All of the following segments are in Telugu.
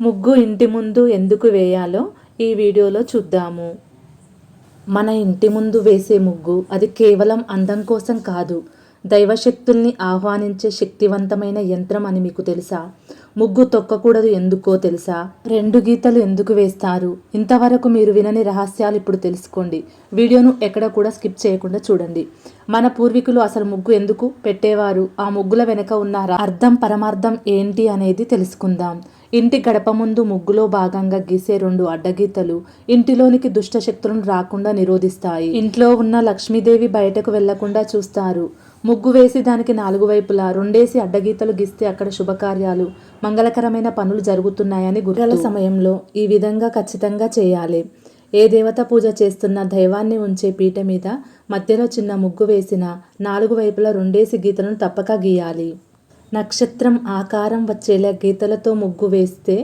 ముగ్గు ఇంటి ముందు ఎందుకు వేయాలో ఈ వీడియోలో చూద్దాము. మన ఇంటి ముందు వేసే ముగ్గు అది కేవలం అందం కోసం కాదు దైవశక్తుల్ని ఆహ్వానించే శక్తివంతమైన యంత్రం అని మీకు తెలుసా? ముగ్గు తొక్కకూడదు ఎందుకో తెలుసా? రెండు గీతలు ఎందుకు వేస్తారు? ఇంతవరకు మీరు వినని రహస్యాలు ఇప్పుడు తెలుసుకోండి. వీడియోను ఎక్కడ కూడా స్కిప్ చేయకుండా చూడండి. మన పూర్వీకులు అసలు ముగ్గు ఎందుకు పెట్టేవారు? ఆ ముగ్గుల వెనుక ఉన్న అర్థం పరమార్థం ఏంటి అనేది తెలుసుకుందాం. ఇంటి గడప ముందు ముగ్గులో భాగంగా గీసే రెండు అడ్డగీతలు ఇంటిలోనికి దుష్ట శక్తులను రాకుండా నిరోధిస్తాయి. ఇంట్లో ఉన్న లక్ష్మీదేవి బయటకు వెళ్ళకుండా చూస్తారు. ముగ్గు వేసి దానికి నాలుగు వైపులా రెండేసి అడ్డగీతలు గీస్తే అక్కడ శుభకార్యాలు మంగళకరమైన పనులు జరుగుతున్నాయని గుర్రల సమయంలో ఈ విధంగా ఖచ్చితంగా చేయాలి. ఏ దేవత పూజ చేస్తున్న దైవాన్ని ఉంచే పీట మీద మధ్యలో చిన్న ముగ్గు వేసిన నాలుగు వైపులా రెండేసి గీతలను తప్పక గీయాలి. నక్షత్రం ఆకారం వచ్చేలా గీతలతో ముగ్గు వేస్తే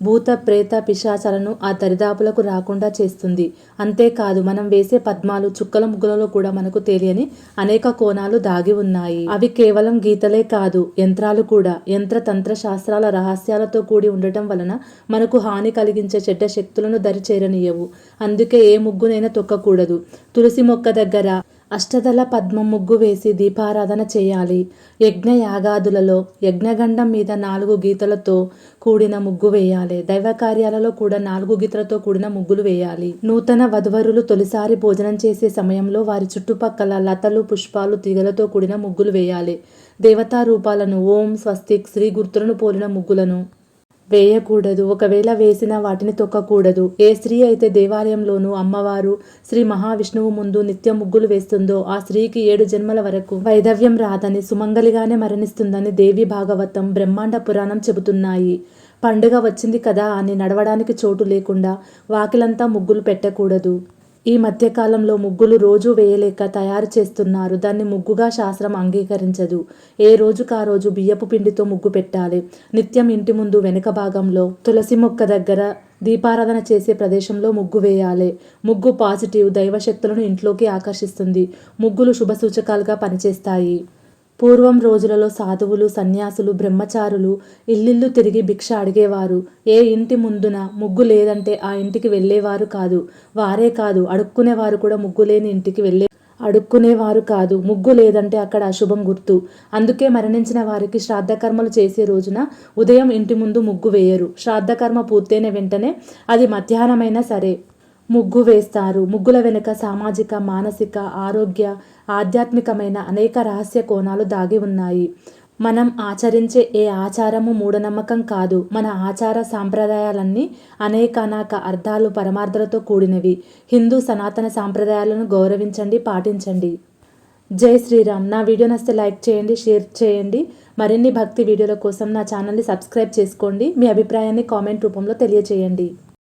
భూత ప్రేత పిశాచాలను ఆ దరిదాపులకు రాకుండా చేస్తుంది. అంతేకాదు మనం వేసే పద్మాలు చుక్కల ముగ్గులలో కూడా మనకు తెలియని అనేక కోణాలు దాగి ఉన్నాయి. అవి కేవలం గీతలే కాదు యంత్రాలు కూడా. యంత్ర తంత్ర శాస్త్రాల రహస్యాలతో కూడి ఉండటం వలన మనకు హాని కలిగించే చెడ్డ శక్తులను దరి చేరనీయవు అందుకే ఏ ముగ్గునైనా తొక్కకూడదు. తులసి మొక్క దగ్గర అష్టదళ పద్మం ముగ్గు వేసి దీపారాధన చేయాలి. యజ్ఞ యాగాదులలో యజ్ఞగండం మీద నాలుగు గీతలతో కూడిన ముగ్గు వేయాలి. దైవ కార్యాలలో కూడా నాలుగు గీతలతో కూడిన ముగ్గులు వేయాలి. నూతన వధువరులు తొలిసారి భోజనం చేసే సమయంలో వారి చుట్టుపక్కల లతలు పుష్పాలు తీగలతో కూడిన ముగ్గులు వేయాలి. దేవతా రూపాలను ఓం స్వస్తిక్ శ్రీ గుర్తులను పోలిన ముగ్గులను. వేయకూడదు. ఒకవేళ వేసిన వాటిని తొక్కకూడదు. ఏ స్త్రీ అయితే దేవాలయంలోనూ అమ్మవారు శ్రీ మహావిష్ణువు ముందు నిత్య ముగ్గులు వేస్తుందో ఆ స్త్రీకి ఏడు జన్మల వరకు వైధవ్యం రాదని సుమంగలిగానే మరణిస్తుందని దేవి భాగవతం బ్రహ్మాండ పురాణం చెబుతున్నాయి. పండుగ వచ్చింది కదా అని నడవడానికి చోటు లేకుండా వాకిలంతా ముగ్గులు పెట్టకూడదు. ఈ మధ్యకాలంలో ముగ్గులు రోజు వేయలేక తయారు చేస్తున్నారు. దాన్ని ముగ్గుగా శాస్త్రం అంగీకరించదు. ఏ రోజుకు ఆ రోజు బియ్యపు పిండితో ముగ్గు పెట్టాలి. నిత్యం ఇంటి ముందు వెనుక భాగంలో తులసి మొక్క దగ్గర దీపారాధన చేసే ప్రదేశంలో ముగ్గు వేయాలి. ముగ్గు పాజిటివ్ దైవశక్తులను ఇంట్లోకి ఆకర్షిస్తుంది. ముగ్గులు శుభ సూచకాలుగా పనిచేస్తాయి. పూర్వం రోజులలో సాధువులు సన్యాసులు బ్రహ్మచారులు ఇల్లిల్లు తిరిగి భిక్ష అడిగేవారు. ఏ ఇంటి ముందున ముగ్గు లేదంటే ఆ ఇంటికి వెళ్ళేవారు కాదు. వారే కాదు. అడుక్కునేవారు కూడా ముగ్గు లేని ఇంటికి వెళ్ళే అడుక్కునేవారు కాదు. ముగ్గు లేదంటే అక్కడ అశుభం గుర్తు. అందుకే మరణించిన వారికి శ్రాద్ధకర్మలు చేసే రోజున ఉదయం ఇంటి ముందు ముగ్గు వేయరు. శ్రాద్ధకర్మ పూర్తయిన వెంటనే అది మధ్యాహ్నమైనా సరే ముగ్గు వేస్తారు. ముగ్గుల వెనుక సామాజిక మానసిక ఆరోగ్య ఆధ్యాత్మికమైన అనేక రహస్య కోణాలు దాగి ఉన్నాయి. మనం ఆచరించే ఏ ఆచారము మూఢనమ్మకం కాదు. మన ఆచార సాంప్రదాయాలన్నీ అనేకానాక అర్థాలు పరమార్థాలతో కూడినవి. హిందూ సనాతన సాంప్రదాయాలను గౌరవించండి పాటించండి. జై శ్రీరామ్. నా వీడియో నస్తే లైక్ చేయండి షేర్ చేయండి. మరిన్ని భక్తి వీడియోల కోసం నా ఛానల్ని సబ్స్క్రైబ్ చేసుకోండి. మీ అభిప్రాయాన్ని కామెంట్ రూపంలో తెలియచేయండి.